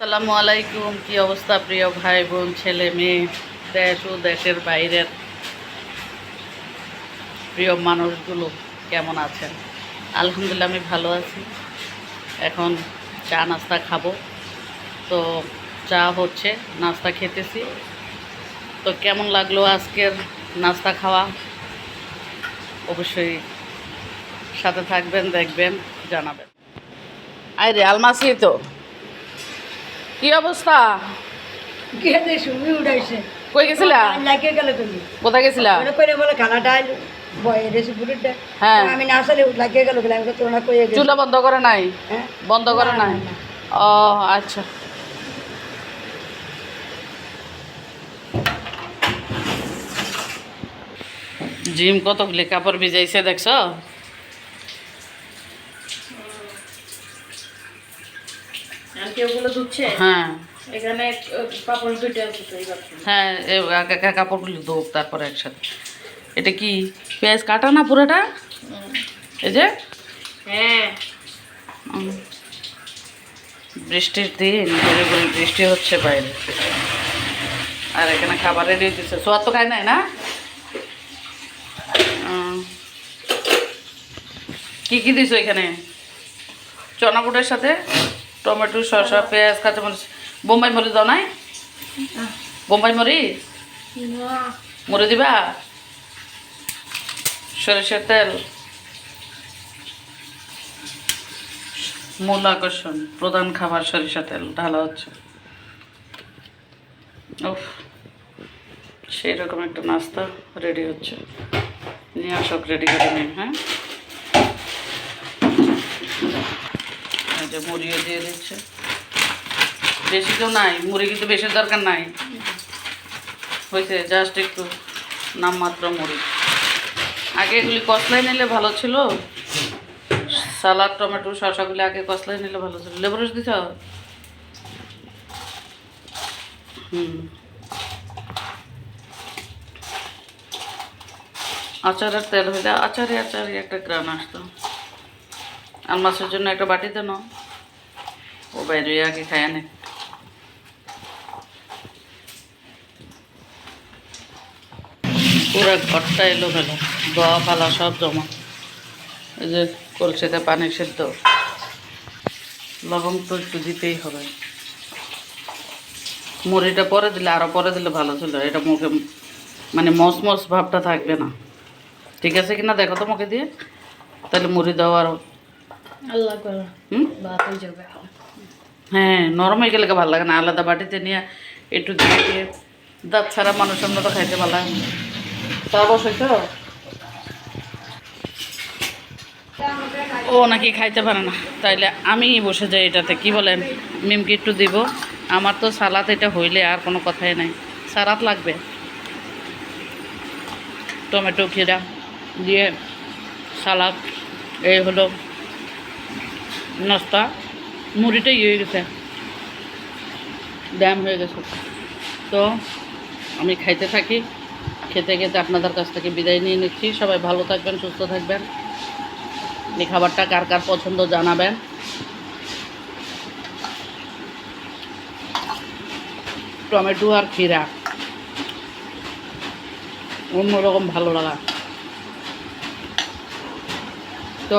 আসসালামু আলাইকুম, কি অবস্থা প্রিয় ভাই বোন ছেলে মেয়ে, দেশ ও দেশের বাইরের প্রিয় মানুষগুলো কেমন আছেন? আলহামদুলিল্লাহ আমি ভালো আছি। এখন চা নাস্তা খাব। তো চা হচ্ছে, নাস্তা খেতেছি। তো কেমন লাগল আজকের নাস্তা খাওয়া? অবশ্যই সাথে থাকবেন, দেখবেন, জানাবেন। আরে আলমাসি তো। কি অবস্থা? গেতে শুনি উঠাইছে। কই গেছিলা? লাগে গেল তুমি। কোথায় গেছিলা? কইরে বলে খানা ডাল হ্যাঁ। আমি না আসলে লাগে গেল বলে আমি তোরা কইয়ে চুলা বন্ধ করে নাই? হ্যাঁ। বন্ধ করে নাই? ও আচ্ছা। জিম কতগুলি কাপড় ভিজাইছে দেখছ? হ্যাঁ। এখানে পাপড় দুইটা হ্যাঁ কাপড়গুলি ধোক তারপরে একসাথে। এটা কি? পেঁয়াজ কাটা না পুরোটা? এই যে। হ্যাঁ। বৃষ্টির দিন বৃষ্টি হচ্ছে বাইরে। আর এখানে খাবার রেডি দিচ্ছে সোয়াদ তো খায় নাই না। কি কি দিছো এখানে? চনা বুটের সাথে? টমেটো শসা পেঁয়াজ কাঁচা মরিচ বোম্বাই মরিচ দাও নাই? বোম্বাই মরিচ? মরে দিবা? সরিষার তেল। মূল আকর্ষণ, প্রধান খাবার সরিষা তেল, ঢালা হচ্ছে। উফ সেই রকম একটা নাস্তা রেডি হচ্ছে। নিয়ে আসক রেডি করে নিন হ্যাঁ? যে মুড়িও দিয়ে দিচ্ছে। বেশি তো নাই, মুড়ি কিন্তু বেশি দরকার নাই। হয়েছে জাস্ট একটু নামমাত্র মুড়ি। আগে এগুলি কষলাই নিলে ভালো ছিল। সালাদ, টমেটো, শসাগুলি আগে কষলাই নিলে ভালো ছিল। লেবু রস দিছ? হুম। আচারের তেল হইলে আচারে আচারে একটা গ্রান আসতো। আর মাছের জন্য একটা বাটিতে নাও। ও বাইরে আগে খায় নে পুরো ঘরটা এলো মেলো দোয়া ফালা সব জমা এই যে কলসিতে পানি সেদ্ধ লবণ তো একটু দিতেই হবে মুড়িটা পরে দিলে আরও পরে দিলে ভালো ছিল এটা মুখে মানে মস মস ভাবটা থাকবে না ঠিক আছে কি না দেখো তো মুখে দিয়ে তাহলে মুড়ি দাও আরও আল্লাহ হুম হয়ে, নরম হয়ে গেলে ভালো লাগে না। আলাদা বাটিতে নিয়ে একটু দিয়ে দাঁত ছাড়া মানুষের মতো খাইতে ভালো লাগে। তা অবশ্যই তো? ও নাকি খাইতে পারে না। তাইলে আমি বসে যাই এটাতে, কি বলেন? মিমকে একটু দিব। আমার তো সালাদ এটা হইলে আর কোনো কথাই নাই। সালাদ লাগবে। টমেটো খিরা দিয়ে সালাদ, এই হলো নাস্তা। মুড়িটা ইয়ে হয়ে গেছে। ড্যাম হয়ে গেছে। তো আমি খাইতে থাকি, খেতে খেতে আপনাদের কাছ থেকে বিদায় নিয়ে নিচ্ছি। সবাই ভালো থাকবেন, সুস্থ থাকবেন। এই খাবারটা কার কার পছন্দ জানাবেন। টমেটো আর ক্ষীরা। অন্যরকম ভালো লাগা। তো